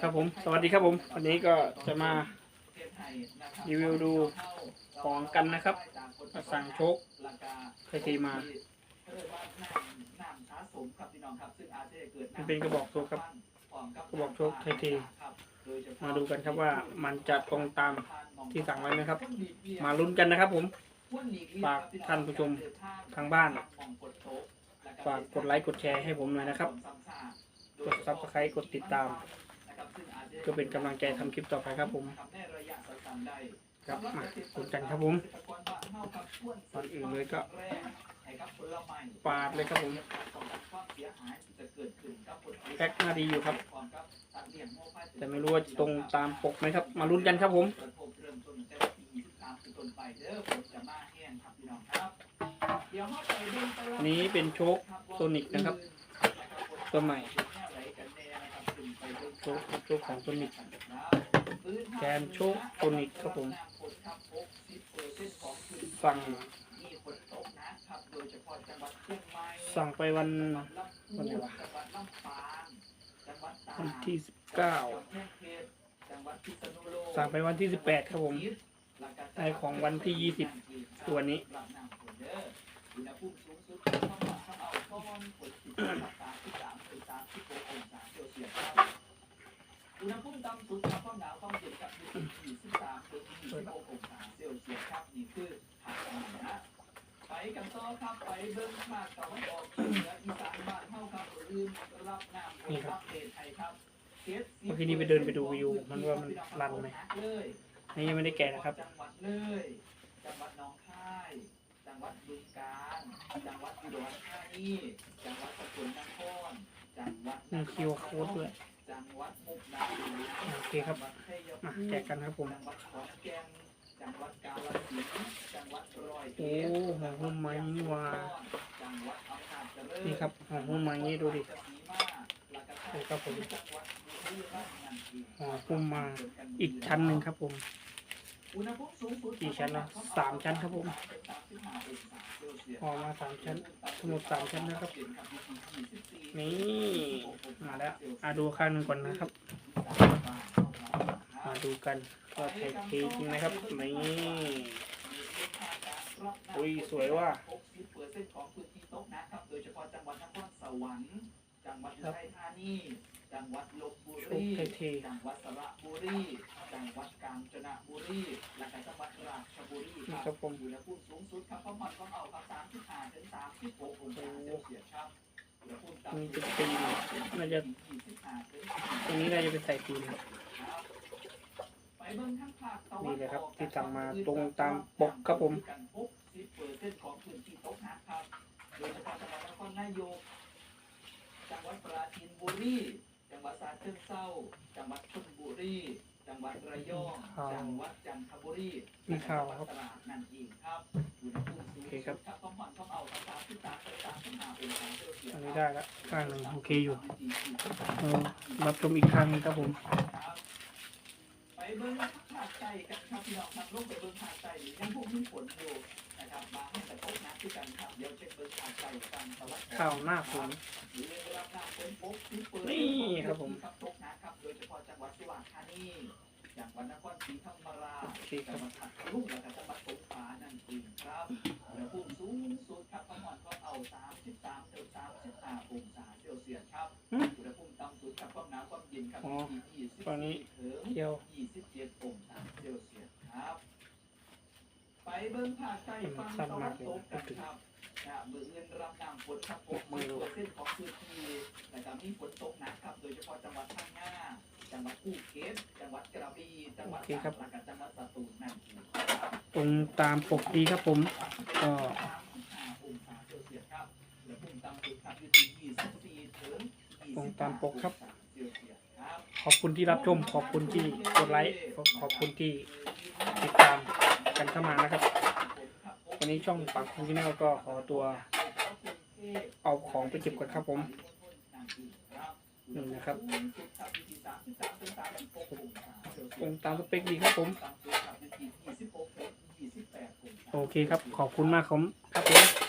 ครับผม สวัสดีครับผม วันนี้ก็จะมารีวิวดูของกันนะครับมาสั่งโชคใครทีมามันเป็นกระบอกโชคครับ กระบอกโชคไทยทีมาดูกันครับว่ามันจะตรงตามที่สั่งไว้ไหมครับ มาลุ้นกันนะครับผม ฝากท่านผู้ชมทางบ้าน ฝากกดไลค์กดแชร์ให้ผมหน่อยนะครับ กดซับสไครต์กดติดตาม ก็เป็นกำลังใจทำคลิปต่อไปครับผมครับมาดูกันครับผมก่อนอื่นเลยก็ปาดเลยครับผมแพ็คน้าดีอยู่ครับ แต่ไม่รู้ว่าตรงตามปกไหมครับ มาลุ้นกันครับผมนนี้เป็นโชคโซนิกนะครับ ตัวใหม่ โชคโชคของโซนิกแกนโชคโซนิกครับผม สั่งสั่งไปวันวันไหนวะวันที่สิบเก้าสั่งไปวันที่สิบแปดครับผมได้ของวันที่ยี่สิบตัวนี้ หภูมิต่ำสุดครับความหนาวความเย็นกับอยู่ที่23ถึง26องศาเซลเซียสครับนี่คือภาคเหนือไปกันต่อครับไปเบิ่งภาคตะวันออกเฉียงเหนืออีสานบ้านเฮาครับลืมรับน้ำฝนรับเศษไทยครับเมื่อกี้นี้ไปเดินไปดูวิวมันว่ามันรันไหมเลยนี่ยังไม่ได้แกะนะครับ จังหวัดเลย จังหวัดหนองคาย จังหวัดบึงกาฬ จังหวัดอุดรธานี จังหวัดสกลนคร จังหวัดมีคิวโค้ดด้วย โอเคครับมาแจกกันครับผมโอ้เอ็ดหอมหุ้มไม้นี่ว่านี่ครับหอมหุ้มไม้นี่ดูดิดูครับผมห่อหอมหุ้มมาอีกชั้นหนึ่งครับผมกี่ชั้นละสามชั้นครับผมห่อมาสามชั้นทั้งหมดสามชั้นนะครับนี่ มาแล้วอาดูข้างหนึ่งก่อนนะครับ มาดูกันว่าไทยเทจริงนะครับนี่อุ้ยสวยว่ะ60%ของพื้นที่ตกนะครับโดยเฉพาะจังหวัดนครสวรรค์จังหวัดอุทัยธานีจังหวัดลบบุโชรีคไทยเทจังหวัดสระบุรีจังหวัดกาญจนบุรีและก็จังหวัดราชบุรีนี่คครัรับบผมอุณหภูมิสูงสุดครับประมาณต้องเอาครับ35ถึง36องศาเซลเซียสครับอุณหภู มิต่ำนี่สุเป็นดตีนน่าจะ25ถึงตรงนี้น่าจะเป็นใส่ตีนครับไปเบิ่งทางภาคตะวันี่นเลยครับออกที่สั่งมาตรงตามปกครับผมกัน60%ของพื้นที่ตกหนักครับโดยเฉพาะจังหวัดนครนายกจังหวัดปราจีนบุรีจังหวัดสระเชิงเทราจังหวัดชลบุรีจังหวัดระยองข่าวจังหวัดจันทบุรีมีข่าวครับจังหวัดตราดนั่นเองครับอุณหภูมิสูงโอเคครับครับต้องผ่อนต้องเอาครับ อันนี้ได้ล้วข้างหนึ่งโอเคอยู่เอารับชมอีกครั้งนึงครับผมไปเบิ้งภาคใต้กันครับพี่น้องครับลงไปเบิ้งภาคใต้ยังพวกมีฝนอยู่นะครับบางแห่งแต่ตกนักที่กันครับเดี๋ยวเช็คเบิ้งภาคใต้กันตะวันออกข้าวหน้าฝนนี่ครับผมครับตกนักครับโดยเฉพาะจังหวัดสุราษฎร์ธานีจังวัดนครศรีธรรมราชจังหวัดพัทลุงและจังหวัดสงขลา ฝั่งนี้ถึงเที่ยว27องศาเซลเซียสครับไปเบิ้งภาคใต้ฝั่งสั้นตะมาวักนเลยตกกันพูดถึงครับนะมือเงินรับน้ำฝนครับผมไม่รู้เปอร์เซ็นต์ของพื้นที่นะครับมีฝนตกหนักครับ โดยเฉพาะจังหวัดพังงาจังหวัดภูเก็ตจังหวัดกระบี่จังหวัดโอเคครับตากและก็จังหวัดสตูลนั่นเองครับตรงตามปกดีครับผมก็35องศาเซลเซียสครับอุณหภูมิต่ำสุดครับอยู่ที่24ถึงตรงตามปกครับ ขอบคุณที่รับชม ขอบคุณที่กดไลค์ ขอบคุณที่ติดตามกันเข้ามานะครับ วันนี้ช่องปักคุณที่แนลก็ขอตัว เอาของไปเก็บก่อนครับผมนี่นะครับตรงตามสเปคดีครับผม โอเคครับ ขอบคุณมากครับครับผม